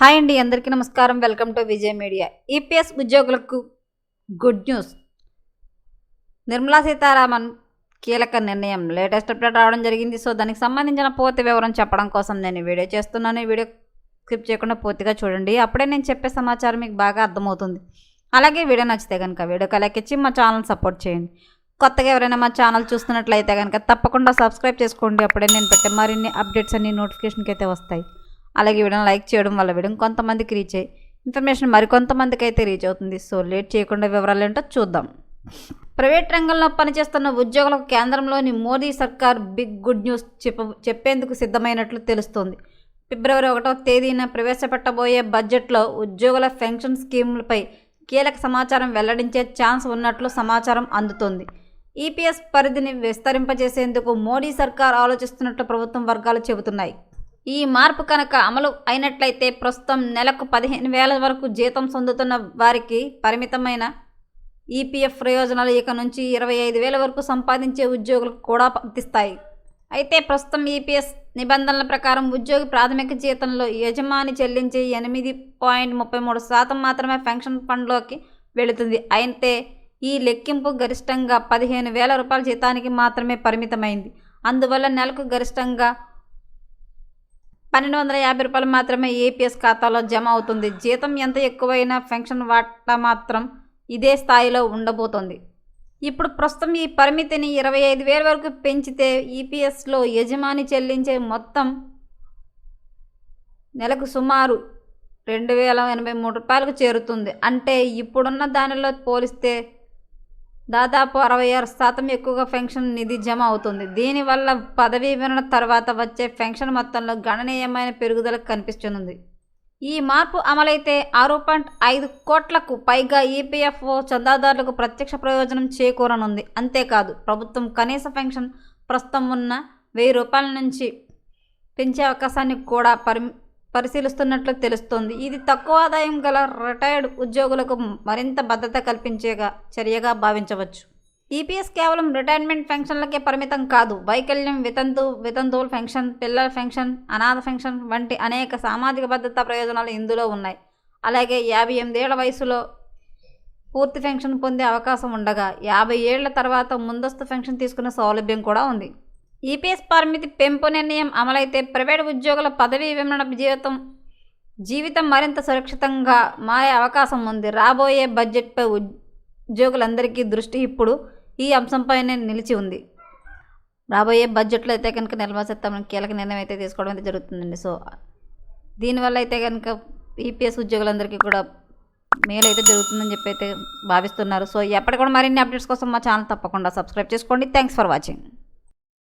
Hi అండి అందరికీ నమస్కారం. Welcome to Vijay media. EPS ఉద్యోగులకు గుడ్ న్యూస్. నిర్మలా సీతారామన్ కీలక నిర్ణయం. లేటెస్ట్ అప్డేట్ రావడం జరిగింది. సో దానికి సంబంధించిన పూర్తి వివరం చెప్పడం కోసం నేను ఈ వీడియో చేస్తున్నాను. ఈ వీడియో స్కిప్ చేయకుండా పూర్తిగా చూడండి. అప్పుడే నేను చెప్పే సమాచారం మీకు బాగా అర్థమవుతుంది. అలాగే వీడియో నచ్చితే కనుక వీడియోకి లైక్ ఇచ్చి మా ఛానల్ సపోర్ట్ చేయండి. కొత్తగా ఎవరైనా మా ఛానల్ చూస్తున్నట్లయితే కనుక తప్పకుండా సబ్స్క్రైబ్ చేసుకోండి. అప్పుడే నేను పెట్టే మరిన్ని అప్డేట్స్ అన్ని నోటిఫికేషన్కి అయితే వస్తాయి. అలాగే వీడియోని లైక్ చేయడం వల్ల వీడియో కొంతమందికి రీచ్ అయ్యి ఇన్ఫర్మేషన్ మరికొంతమందికి అయితే రీచ్ అవుతుంది. సో లేట్ చేయకుండా వివరాలు ఏంటో చూద్దాం. ప్రైవేట్ రంగంలో పనిచేస్తున్న ఉద్యోగులకు కేంద్రంలోని మోదీ సర్కార్ బిగ్ గుడ్ న్యూస్ చెప్ప చెప్పేందుకు సిద్ధమైనట్లు తెలుస్తోంది. ఫిబ్రవరి ఒకటో తేదీన ప్రవేశపెట్టబోయే బడ్జెట్లో ఉద్యోగుల పెన్షన్ స్కీములపై కీలక సమాచారం వెల్లడించే ఛాన్స్ ఉన్నట్లు సమాచారం అందుతోంది. ఈపీఎస్ పరిధిని విస్తరింపజేసేందుకు మోడీ సర్కార్ ఆలోచిస్తున్నట్లు ప్రభుత్వం వర్గాలు చెబుతున్నాయి. ఈ మార్పు కనుక అమలు అయినట్లయితే ప్రస్తుతం నెలకు పదిహేను వేల వరకు జీతం పొందుతున్న వారికి పరిమితమైన ఈపీఎఫ్ ప్రయోజనాలు ఇక నుంచి ఇరవై ఐదు వేల వరకు సంపాదించే ఉద్యోగులకు కూడా వర్తిస్తాయి అయితే ప్రస్తుతం ఈపీఎస్ నిబంధనల ప్రకారం ఉద్యోగి ప్రాథమిక జీతంలో యజమాని చెల్లించే ఎనిమిది పాయింట్ ముప్పై మూడు శాతం మాత్రమే పెన్షన్ ఫండ్లోకి వెళుతుంది. అయితే ఈ లెక్కింపు గరిష్టంగా పదిహేను వేల రూపాయల జీతానికి మాత్రమే పరిమితమైంది. అందువల్ల నెలకు గరిష్టంగా పన్నెండు వందల యాభై రూపాయలు మాత్రమే ఏపీఎస్ ఖాతాలో జమ అవుతుంది. జీతం ఎంత ఎక్కువైనా పెన్షన్ వాటా మాత్రం ఇదే స్థాయిలో ఉండబోతోంది. ఇప్పుడు ప్రస్తుతం ఈ పరిమితిని ఇరవై ఐదు వేల వరకు పెంచితే ఈపీఎస్లో యజమాని చెల్లించే మొత్తం నెలకు సుమారు రెండు వేల ఎనభై మూడు రూపాయలకు చేరుతుంది. అంటే ఇప్పుడున్న దానిలో పోలిస్తే దాదాపు అరవై ఆరు శాతం ఎక్కువగా పెన్షన్ నిధి జమ అవుతుంది. దీనివల్ల పదవీ విరమణ తర్వాత వచ్చే పెన్షన్ మొత్తంలో గణనీయమైన పెరుగుదల కనిపిస్తుంది. ఈ మార్పు అమలైతే ఆరు పాయింట్ ఐదు కోట్లకు పైగా ఈపీఎఫ్ఓ చందాదారులకు ప్రత్యక్ష ప్రయోజనం చేకూరనుంది. అంతేకాదు ప్రభుత్వం కనీస పెన్షన్ ప్రస్తుతం ఉన్న వెయ్యి రూపాయల నుంచి పెంచే అవకాశాన్ని కూడా పరి పరిశీలిస్తున్నట్లు తెలుస్తోంది. ఇది తక్కువ ఆదాయం గల రిటైర్డ్ ఉద్యోగులకు మరింత భద్రత కల్పించేగా చర్యగా భావించవచ్చు. ఈపీఎస్ కేవలం రిటైర్మెంట్ పెన్షన్లకే పరిమితం కాదు. వైకల్యం వితంతు వితంతువుల పెన్షన్ పిల్లల పెన్షన్ అనాథ పెన్షన్ వంటి అనేక సామాజిక భద్రతా ప్రయోజనాలు ఇందులో ఉన్నాయి. అలాగే యాభై ఎనిమిదేళ్ళ వయసులో పూర్తి పెన్షన్ పొందే అవకాశం ఉండగా యాభై ఏళ్ళ తర్వాత ముందస్తు పెన్షన్ తీసుకునే సౌలభ్యం కూడా ఉంది. ఈపీఎస్ పరిమితి పెంపు నిర్ణయం అమలైతే ప్రైవేట్ ఉద్యోగుల పదవీ విరమణ జీవితం జీవితం మరింత సురక్షితంగా మారే అవకాశం ఉంది. రాబోయే బడ్జెట్పై ఉద్యోగులందరికీ దృష్టి ఇప్పుడు ఈ అంశంపైనే నిలిచి ఉంది. రాబోయే బడ్జెట్లో అయితే కనుక నిర్మలా సీతారామన్ కీలక నిర్ణయం అయితే తీసుకోవడం అయితే జరుగుతుందండి. సో దీనివల్ల అయితే కనుక ఈపీఎస్ ఉద్యోగులందరికీ కూడా మేలు అయితే జరుగుతుందని చెప్పి అయితే భావిస్తున్నారు. సో ఎప్పటికి కూడా మరిన్ని అప్డేట్స్ కోసం మా ఛానల్ తప్పకుండా సబ్స్క్రైబ్ చేసుకోండి. Thanks for watching.